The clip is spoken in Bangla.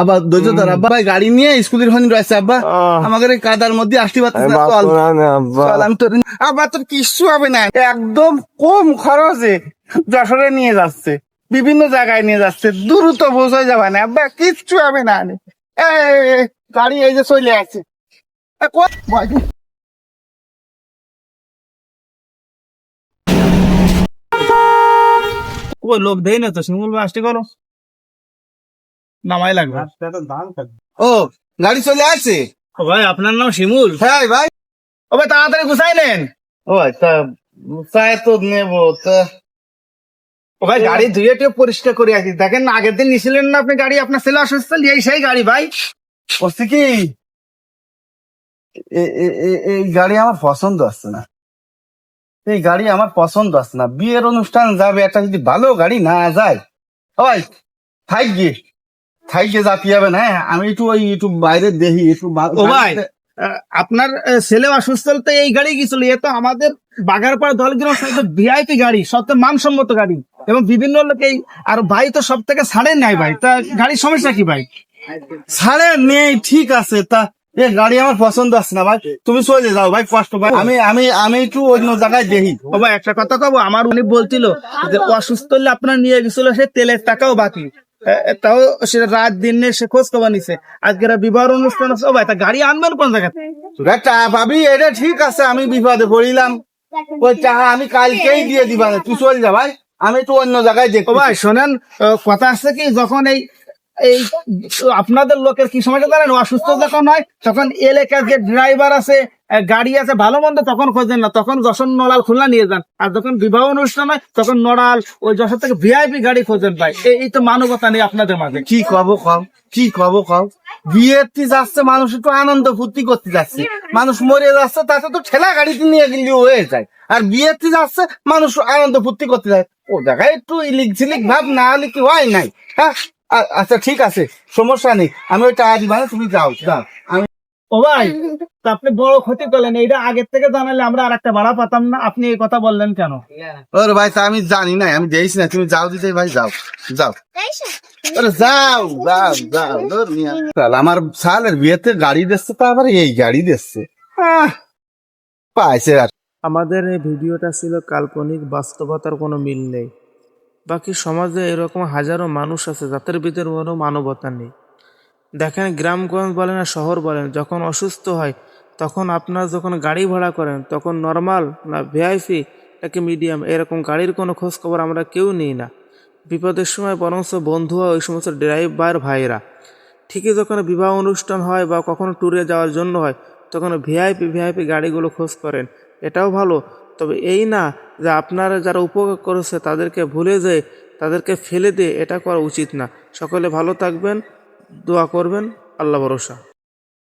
আব্বা ধৈর্য ধর আব্বা ভাই গাড়ি নিয়ে স্কুলের হন রয়েছে আব্বা। আমাদের এই কাদার মধ্যে আসতে পারতেছে না, চল। আব্বা। আমি তোর আব্বা তোর কিচ্ছু হবে না। একদম কম খরচে যশোরে নিয়ে যাচ্ছে। বিভিন্ন জায়গায় নিয়ে যাচ্ছে। দ্রুত পৌঁছে যাবে না। আব্বা কিচ্ছু হবে না। গাড়ি এই যে চলে কই- লোক দেই না তো শিমুল আসতে করো নামাই লাগবে। ও গাড়ি চলে আসছে? ও ভাই আপনার নাম শিমুল? হ্যাঁ ভাই। ও ভাই তাড়াতাড়ি গুছাই নেন। ও তা চায় তো নেব তা। ও ভাই গাড়ি ধুয়ে টুয়ে পরিষ্কার করে আসি। দেখেন না আগের দিন নিছিলেন না আপনি গাড়ি আপনার ছেলে অসুস্থ এই সেই গাড়ি ভাই। বলছি কি? এই গাড়ি আমার পছন্দ আসছে না। এই গাড়ি আমার পছন্দ আসছে না। বিয়ের অনুষ্ঠান যাবে একটা যদি ভালো গাড়ি না যায়। ওই থাকবে থাকবে না হ্যাঁ? আমি একটু ওই একটু বাইরে দেখি একটু ও ভাই আপনার ছেলে অসুস্থ তো এই গাড়ি গেছিল এ তো আমাদের বাগারপাড়া দলগ্রাম ভিআইপি গাড়ি মানসম্মত গাড়ি। এবং বিভিন্ন লোক এই আর ভাই তো সব থেকে ছাড়েন নাই ভাই তা গাড়ির সমস্যা কি ভাই? ছাড়ে নেই ঠিক আছে তা এ গাড়ি আমার পছন্দ আসছে না ভাই তুমি চলে যাও ভাই কষ্ট ভাই আমি আমি আমি একটু অন্য জায়গায় দেখি। ও ভাই একটা কথা কব আমার উনি বলছিল যে অসুস্থ হলে আপনার নিয়ে গেছিল সে তেলের টাকাও বাকি। তাও সে রাত দিন নিয়ে সে খোঁজ খবর নিছে। আজকের বিবাহ অনুষ্ঠান আছে। ভাই তা গাড়ি আনবেন কোন জায়গা থেকে? একটা ভাবি এটা ঠিক আছে আমি বিপদে পড়িলাম। ওই টাকা আমি কালকেই দিয়ে দিবা তুই চলে যা ভাই আমি একটু অন্য জায়গায় ও দেখব ভাই শোনেন কথা আছে কি যখন এই এই আপনাদের লোকের কি সময় জানেন? অসুস্থ যখন হয় তখন এলাকার যে ড্রাইভার আছে গাড়ি আছে ভালো মন্দ তখন খোঁজেন না। তখন যশোর নড়াল খুলনা নিয়ে যান। আর যখন বিবাহ অনুষ্ঠান হয় তখন নড়াল ওই যশোর থেকে ভিআইপি গাড়ি খোঁজেন ভাই। এই তো মানবতা নেই আপনাদের মাঝে। কি কব কম? কি কব কম? বিয়েতে যাচ্ছে মানুষ একটু আনন্দ ফুর্তি করতে যাচ্ছে। মানুষ মরে যাচ্ছে তাতে তো ঠেলা গাড়িতে নিয়ে গেলে হয়ে যায়। আর বিয়েতে যাচ্ছে মানুষ আনন্দ ফুর্তি করতে যায়। ও জায়গায় একটু ইলিক ঝিলিক ভাব না হলে কি হয় নাই? হ্যাঁ? আচ্ছা ঠিক আছে সমস্যা নেই। আমি ওই টাকা দিবা না, তুমি যাও যাও। আমি ও ভাই তা আপনি বড় ক্ষতি করলেন এইটা আগের থেকে জানালে আমরা আর একটা ভাড়া পাতাম না। আপনি এই কথা বললেন কেন? ওর ভাই তা আমি জানি না আমি না তুমি যাও দিতে ভাই যাও যাও। আরে যাও যাও যাও ধর আমার সালের বিয়েতে গাড়ি দিচ্ছে তো আবার এই গাড়ি দিচ্ছে। পাইছে আর। আমাদের এই ভিডিওটা ছিল কাল্পনিক বাস্তবতার কোনো মিল নেই। বাকি সমাজে এরকম হাজারো মানুষ আছে যাদের ভিতরে কোনো মানবতা নেই। দেখেন গ্রামগঞ্জ বলেন আর শহর বলেন যখন অসুস্থ হয় তখন আপনার যখন গাড়ি ভাড়া করেন, তখন নর্মাল না ভিআইপি নাকি মিডিয়াম এরকম গাড়ির কোনো খোঁজ খবর আমরা কেউ নিই না। বিপদের সময় বরঞ্চ বন্ধু হয় ওই সমস্ত ড্রাইভার ভাইরা ঠিকই যখন বিবাহ অনুষ্ঠান হয় বা কখনো ট্যুরে যাওয়ার জন্য হয়, তখন ভিআইপি ভিআইপি গাড়িগুলো খোঁজ করেন। এটাও ভালো। তবে এই না যে আপনারা যারা উপকার করেছে তাদেরকে ভুলে যেয়ে, তাদেরকে ফেলে দিয়ে এটা করা উচিত না। সকলে ভালো থাকবেন, দোয়া করবেন, আল্লাহ ভরসা।